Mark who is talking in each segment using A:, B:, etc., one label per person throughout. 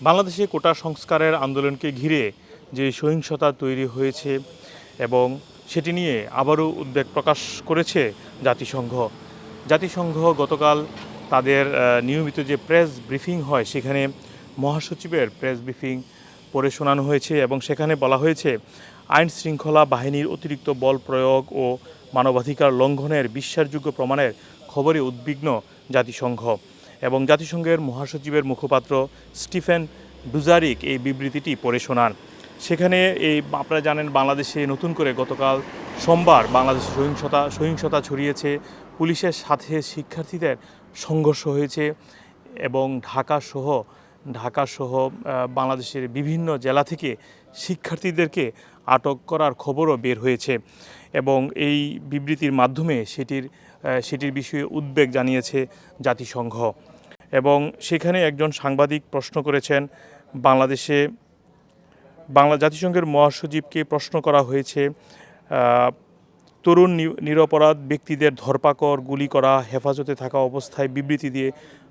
A: বাংলাদেশে কোটা সংস্কারের আন্দোলনকে ঘিরে যে সহিংসতা তৈরি হয়েছে এবং সেটি নিয়ে আবারও উদ্বেগ প্রকাশ করেছে জাতিসংঘ। জাতিসংঘ গতকাল তাদের নিয়মিত যে প্রেস ব্রিফিং হয়, সেখানে মহাসচিবের প্রেস ব্রিফিং পড়ে শোনানো হয়েছে এবং সেখানে বলা হয়েছে, আইন শৃঙ্খলা বাহিনীর অতিরিক্ত বল প্রয়োগ ও মানবাধিকার লঙ্ঘনের বিশ্বাসযোগ্য প্রমাণের খবরে উদ্বিগ্ন জাতিসংঘ। এবং জাতিসংঘের মহাসচিবের মুখপাত্র স্টিফেন ডুজারিক এই বিবৃতিটি পড়ে শোনান। সেখানে এই আপনারা জানেন বাংলাদেশে নতুন করে গতকাল সোমবার বাংলাদেশে সহিংসতা সহিংসতা ছড়িয়েছে, পুলিশের সাথে শিক্ষার্থীদের সংঘর্ষ হয়েছে এবং ঢাকা সহ ঢাকা সহ বাংলাদেশের বিভিন্ন জেলা থেকে শিক্ষার্থীদেরকে আটক করার খবরও বের হয়েছে এবং এই বিবৃতির মাধ্যমে সেটির সেটির বিষয়ে উদ্বেগ জানিয়েছে জাতিসংঘ। এবং সেখানে একজন সাংবাদিক প্রশ্ন করেছেন, বাংলাদেশে, বাংলা জাতিসংঘের মহাসচিবকে প্রশ্ন করা হয়েছে তরুণ নিরপরাধ ব্যক্তিদের ধরপাকড়, গুলি করা, হেফাজতে থাকা অবস্থায় বিবৃতি দিয়ে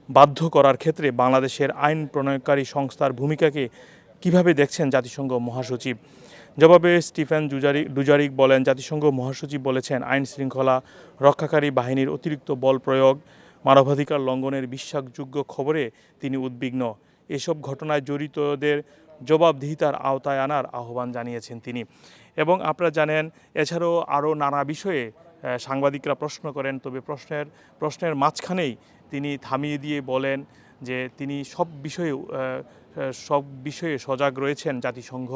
A: বাধ্য করার ক্ষেত্রে বাংলাদেশের আইন প্রণয়নকারী সংস্থার ভূমিকাকে কীভাবে দেখছেন জাতিসংঘ মহাসচিব? জবাবে স্টিফেন জুজারিক ডুজারিক বলেন, জাতিসংঘ মহাসচিব বলেছেন, আইন শৃঙ্খলা রক্ষাকারী বাহিনীর অতিরিক্ত বল প্রয়োগ, মানবাধিকার লঙ্ঘনের বিশ্বাসযোগ্য খবরে তিনি উদ্বিগ্ন। এসব ঘটনায় জড়িতদের জবাবদিহিতার আওতায় আনার আহ্বান জানিয়েছেন তিনি। এবং আপনারা জানেন, এছাড়াও আরও নানা বিষয়ে সাংবাদিকরা প্রশ্ন করেন, তবে প্রশ্নের প্রশ্নের মাঝখানেই তিনি থামিয়ে দিয়ে বলেন যে তিনি সব বিষয়ে সব বিষয়ে সজাগ রয়েছেন জাতিসংঘ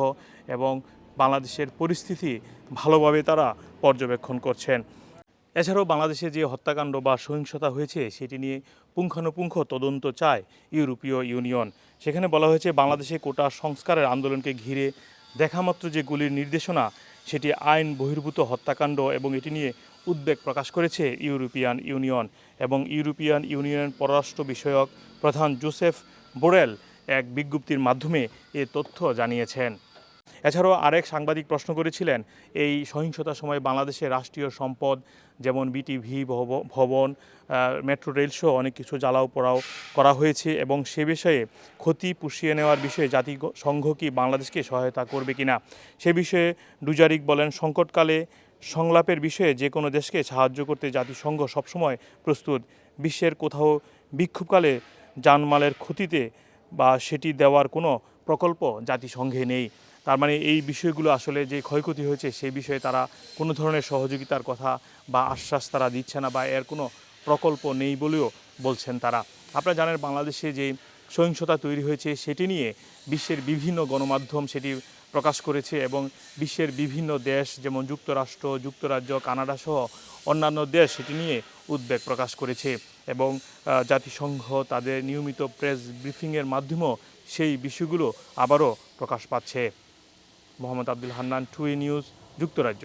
A: এবং বাংলাদেশের পরিস্থিতি ভালোভাবে তারা পর্যবেক্ষণ করছেন। এছাড়াও বাংলাদেশে যে হত্যাকাণ্ড বা সহিংসতা হয়েছে, সেটি নিয়ে পুঙ্খানুপুঙ্খ তদন্ত চায় ইউরোপীয় ইউনিয়ন। সেখানে বলা হয়েছে, বাংলাদেশে কোটা সংস্কারের আন্দোলনকে ঘিরে দেখামাত্র যে গুলির নির্দেশনা সেটি আইন বহির্ভূত হত্যাকাণ্ড এবং এটি নিয়ে উদ্বেগ প্রকাশ করেছে ইউরোপিয়ান ইউনিয়ন এবং ইউরোপিয়ান ইউনিয়নের পররাষ্ট্র বিষয়ক প্রধান জোসেফ বোরেল এক বিজ্ঞপ্তির মাধ্যমে এ তথ্য জানিয়েছেন। এছাড়াও আরেক সাংবাদিক প্রশ্ন করেছিলেন, এই সহিংসতার সময় বাংলাদেশের রাষ্ট্রীয় সম্পদ যেমন বিটিভি, ভব- ভবন মেট্রো রেল সহ অনেক কিছু জ্বালাও পোড়াও করা হয়েছে এবং সে বিষয়ে ক্ষতি পুষিয়ে নেওয়ার বিষয়ে জাতিসংঘ কি বাংলাদেশকে সহায়তা করবে কিনা? সে বিষয়ে ডুজারিক বলেন, সংকটকালে সংলাপের বিষয়ে যে কোনো দেশকে সাহায্য করতে জাতিসংঘ সবসময় প্রস্তুত। বিশ্বের কোথাও বিক্ষোভকালে জানমালের ক্ষতিতে বা সেটি দেওয়ার কোনো প্রকল্প জাতিসংঘে নেই। তার মানে এই বিষয়গুলো আসলে যে ক্ষয়ক্ষতি হয়েছে, সেই বিষয়ে তারা কোনো ধরনের সহযোগিতার কথা বা আশ্বাস তারা দিচ্ছে না বা এর কোনো প্রকল্প নেই বলেও বলছেন তারা। আপনারা জানেন বাংলাদেশে যে সহিংসতা তৈরি হয়েছে, সেটি নিয়ে বিশ্বের বিভিন্ন গণমাধ্যম সেটি প্রকাশ করেছে এবং বিশ্বের বিভিন্ন দেশ যেমন যুক্তরাষ্ট্র, যুক্তরাজ্য, কানাডা সহ অন্যান্য দেশ সেটি নিয়ে উদ্বেগ প্রকাশ করেছে এবং জাতিসংঘ, তাদের নিয়মিত প্রেস ব্রিফিংয়ের মাধ্যমেও সেই বিষয়গুলো আবারও প্রকাশ পাচ্ছে। মোহাম্মদ আব্দুল হান্নান টুই নিউজ যুক্তরাজ্য।